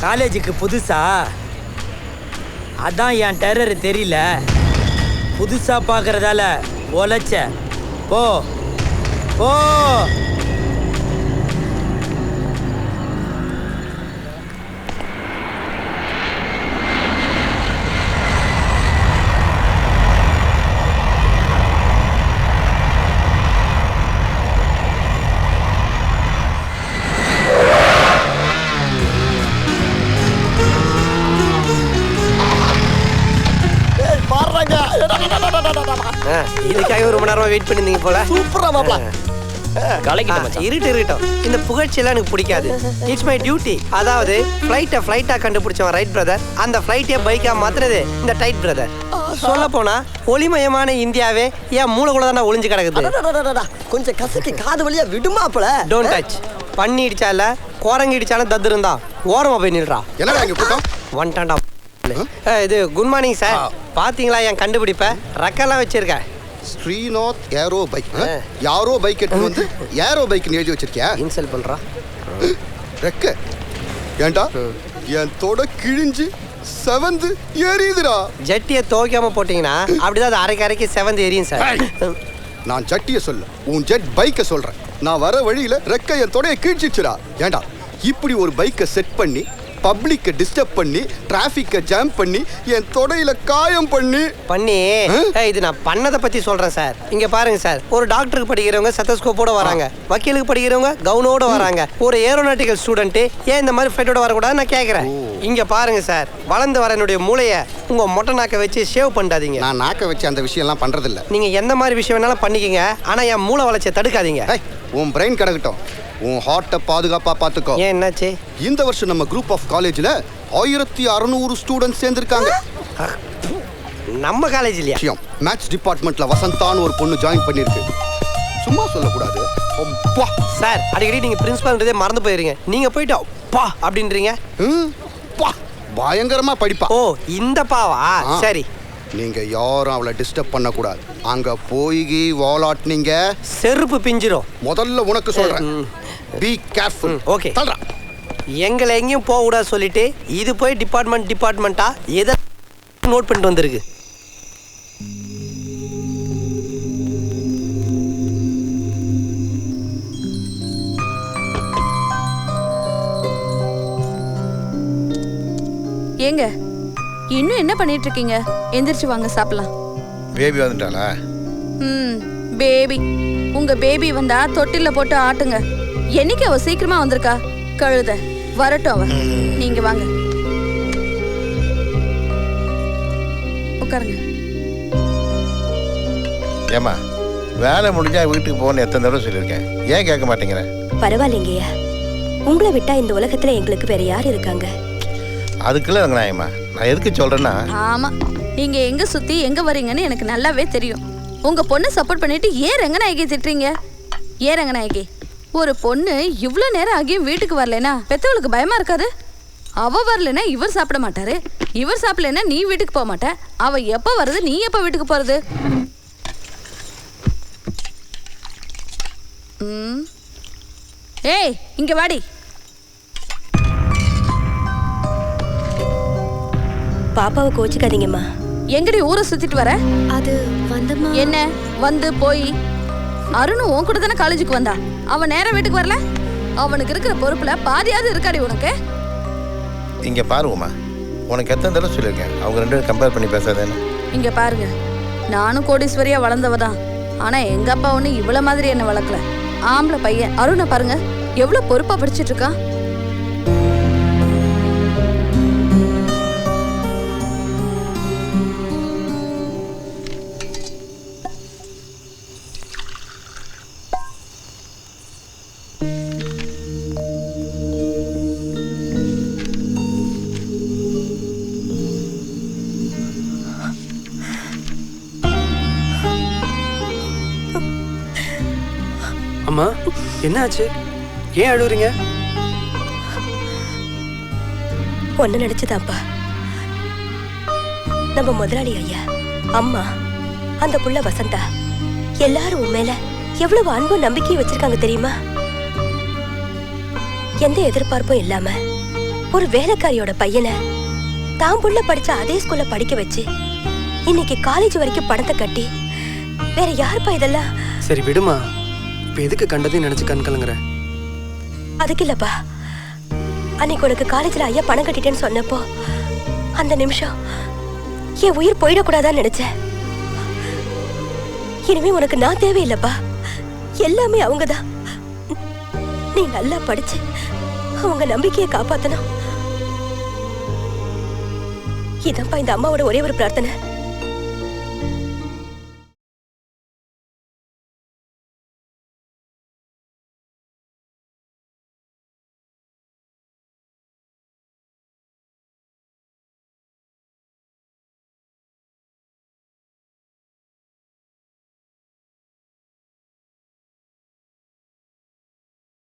காலேஜுக்கு புதுசா? அதான் என் டெரர் தெரியல. புதுசா பார்க்குறதால ஒலைச்ச போ. போ. இதுக்காக ரொம்ப நேரமா வெயிட் பண்ணிருந்தீங்க போல. சூப்பரா மாப்ள. கலக்கிட்ட மச்சான். இருட்டு இருக்கட்டும் இந்த புகழ்ச்சி எல்லாம் எனக்கு பிடிக்காது. இட்ஸ் மை டியூட்டி அதாவது ஃப்ளைட்டை ஃப்ளைட்டா கண்டுபிடிச்சவன் ரைட் பிரதர் அந்த ஃப்ளைட்டே பைக்கா மாத்துறது? இந்த டைட் பிரதர் சொல்ல போனா ஒளிமயமான இந்தியாவே ஏன் மூளைக்குள்ள தானே ஒளிஞ்சு கிடக்குது. கொஞ்சம் கசக்கி காது வழியா விடுமாப்ல டோன்ட் டச் பண்ணி இடிச்சால குரங்கு இடிச்சாலும் தத்து இருந்தா ஓரமா போய் நில்றா. என்னடா இங்க கூட்டம்? வந்துட்டான்டா. ஏ, இது குட் மார்னிங் சார் பாத்தீங்களா என் கண்டுபிடிப்ப? ரெக்கெல்லாம் வச்சிருக்கேன். Srinath aero bike. யாரோ பைக் எடுத்து வந்து ஏரோ பைக்னு எழுதி வச்சிருக்கியா? இன்சல்ட் பண்றா. ரெக்க. ஏன்டா என் தொட கிழிஞ்சு செவந்து எரியுதுடா. ஜட்டியை துவைக்காம போட்டீங்கன்னா அப்படிதான் அது அரைக்கு அரைக்கு செவந்து எரியும் சார் நான் ஜட்டிய சொல்ல. உன் ஜெட் பைக்கை சொல்றேன். நான் வர வழியில ரெக்க என் தொடைய கிழிச்சிச்சுடா ஏன்டா இப்படி ஒரு பைக்கை செட் பண்ணி பப்ளிக்கை டிஸ்டர்ப் பண்ணி டிராஃபிக்கை ஜாம் பண்ணி என் தொடையில காயம் பண்ணி. பண்ணி இது நான் பண்ணதை பத்தி சொல்றேன் சார். இங்க பாருங்க சார். ஒரு டாக்டருக்கு படிக்கிறவங்க செத்தஸ்கோப்போட வராங்க. வக்கீலுக்கு படிக்கிறவங்க கவுனோட வராங்க. ஒரு ஏரோநாட்டிக்கல் ஸ்டூடெண்ட் ஏன் இந்த மாதிரி ஃபிளைட்டோட வரக்கூடாது நான் கேட்கறேன் இங்க பாருங்க சார். வளர்ந்து வர என்னுடைய மூளைய உங்க மொட்டை நாக்க வச்சு ஷேவ் பண்ணாதீங்க நான் நாக்க வச்சு அந்த விஷயம்லாம் பண்றதில்ல. நீங்க எந்த மாதிரி விஷயம் வேணாலும் பண்ணிக்கங்க. ஆனா என் மூளை வளர்ச்சியை தடுக்காதீங்க. உன் பிரெயின் கிடக்கட்டும். உன் ஹார்ட்டை பாதுகாப்பா பார்த்துக்கோ. ஏன் என்னாச்சு? இந்த வருஷம் நம்ம குரூப் ஆஃப் காலேஜ்ல ஆயிரத்தி அறுநூறு ஸ்டூடெண்ட்ஸ் சேர்ந்திருக்காங்க. நம்ம காலேஜ் இல்லையா விஷயம். மேத்ஸ் டிபார்ட்மெண்ட்ல வசந்தான்னு ஒரு பொண்ணு ஜாயின் பண்ணிருக்கு சும்மா சொல்லக்கூடாது. அப்பா. சார் அடிக்கடி நீங்க பிரின்சிபால்ன்றதே மறந்து போயிருங்க. நீங்க போயிட்டு அப்பா அப்படின்றீங்க. ம், பா. பயங்கரமா படிப்பா. ஓ இந்த பாவா? ஆ. சரி. நீங்க யாரும் அவளை டிஸ்டர்ப் பண்ணக்கூடாது. அங்க போய் வாலாட்னீங்க. செருப்பு பிஞ்சிரும். முதல்ல உனக்கு சொல்றேன். ம். Be careful okay. தல்றா எங்களை எங்கேயும் போக கூடாது சொல்லிட்டு இது போய் டிபார்ட்மெண்ட் டிபார்ட்மெண்ட்டா எதை நோட் பண்ணிட்டு வந்திருக்கு? ஏங்க இன்னும் என்ன பண்ணிட்டு இருக்கீங்க எந்திரிச்சு வாங்க சாப்பிடலாம். பேபி வந்துட்டாளா? ம் பேபி உங்க பேபி வந்தா தொட்டில்ல போட்டு ஆட்டுங்க. என்னைக்கு அவ சீக்கிரமா வந்திருக்கா? கழுத வரட்டும் அவ. நீங்க வாங்க. உட்காருங்க. ஏம்மா வேலை முடிஞ்சா வீட்டுக்கு போகணும்னு எத்தனை தடவை சொல்லியிருக்கேன். ஏன் கேட்க மாட்டேங்கிற? பரவாயில்லைங்கய்யா. உங்களை விட்டா இந்த உலகத்துல எங்களுக்கு வேற யார் இருக்காங்க? அதுக்குள்ள ரங்கநாயம்மா நான் எதுக்கு சொல்றேன்னா? ஆமா. நீங்க எங்க சுத்தி எங்க வரீங்கன்னு எனக்கு நல்லாவே தெரியும். உங்க பொண்ணை சப்போர்ட் பண்ணிட்டு ஏன் ரங்கநாயகி திட்டுறீங்க? ஏன் ரங்கநாயகி? ஒரு பொண்ணு இவ்ளோ நேரம் ஆகியும் வீட்டுக்கு வரலைனா பெத்தவளுக்கு பயமா இருக்காது? அவ வரலைன்னா இவர் சாப்பிட மாட்டாரு. இவர் சாப்பிடலைன்னா நீ வீட்டுக்கு போக மாட்ட. அவ எப்ப வருது நீ எப்ப வீட்டுக்கு போறது. ஏய் இங்க வாடி. பாப்பாவை கோச்சுக்காதீங்கம்மா. எங்கடி ஊரை சுத்திட்டு வர? அது வந்தம்மா. என்ன? வந்து போய். அருணும் உன் கூட தானே காலேஜுக்கு வந்தா? அவன் நேரா வீட்டுக்கு வரல? அவனுக்கு இருக்கிற பொறுப்புல பாதியாவது இருக்காடி உனக்கு. இங்க பாருங்கம்மா உனக்கு எத்தனை தடவை சொல்லியிருக்கேன். அவங்க ரெண்டு பேரும் கம்பேர் பண்ணி பேசாதேன்னு. இங்க பாருங்க. நானும் கோடீஸ்வரியா வளர்ந்தவ தான் ஆனா எங்க அப்பா ஒண்ணு இவ்வளவு மாதிரி என்ன வளர்க்கல. ஆம்பளை பையன். அருணை பாருங்க. எவ்வளவு பொறுப்பா படிச்சிட்டு இருக்கான். அம்மா என்னாச்சு? ஏன் அழுவுறீங்க? ஒன்னு நினைச்சுதான்ப்பா. நம்ம முதலாளி ஐயா அம்மா அந்த புள்ள வசந்தா எல்லாரும் உன் மேல எவ்வளவு அன்பு நம்பிக்கையும் வச்சிருக்காங்க தெரியுமா? எந்த எதிர்பார்ப்பும் இல்லாம ஒரு வேலைக்காரியோட பையனை தான் புள்ள படிச்ச அதே ஸ்கூல்ல படிக்க வச்சு இன்னைக்கு காலேஜ் வரைக்கும் பணத்தை கட்டி வேற யாருப்பா இதெல்லாம்? சரி விடுமா. இப்ப எதுக்கு கண்டதையும் நினைச்சு கண் கலங்குற? அதுக்கு இல்லப்பா அன்னைக்கு உனக்கு காலேஜ்ல ஐயா பணம் கட்டிட்டேன்னு சொன்னப்போ அந்த நிமிஷம் என் உயிர் போயிடக்கூடாதான்னு நினைச்சேன். இனிமே உனக்கு நான் தேவையில்லைப்பா. எல்லாமே அவங்க தான் நீ நல்லா படிச்சு அவங்க நம்பிக்கையை காப்பாத்தணும். இதான்ப்பா இந்த அம்மாவோட ஒரே ஒரு பிரார்த்தனை.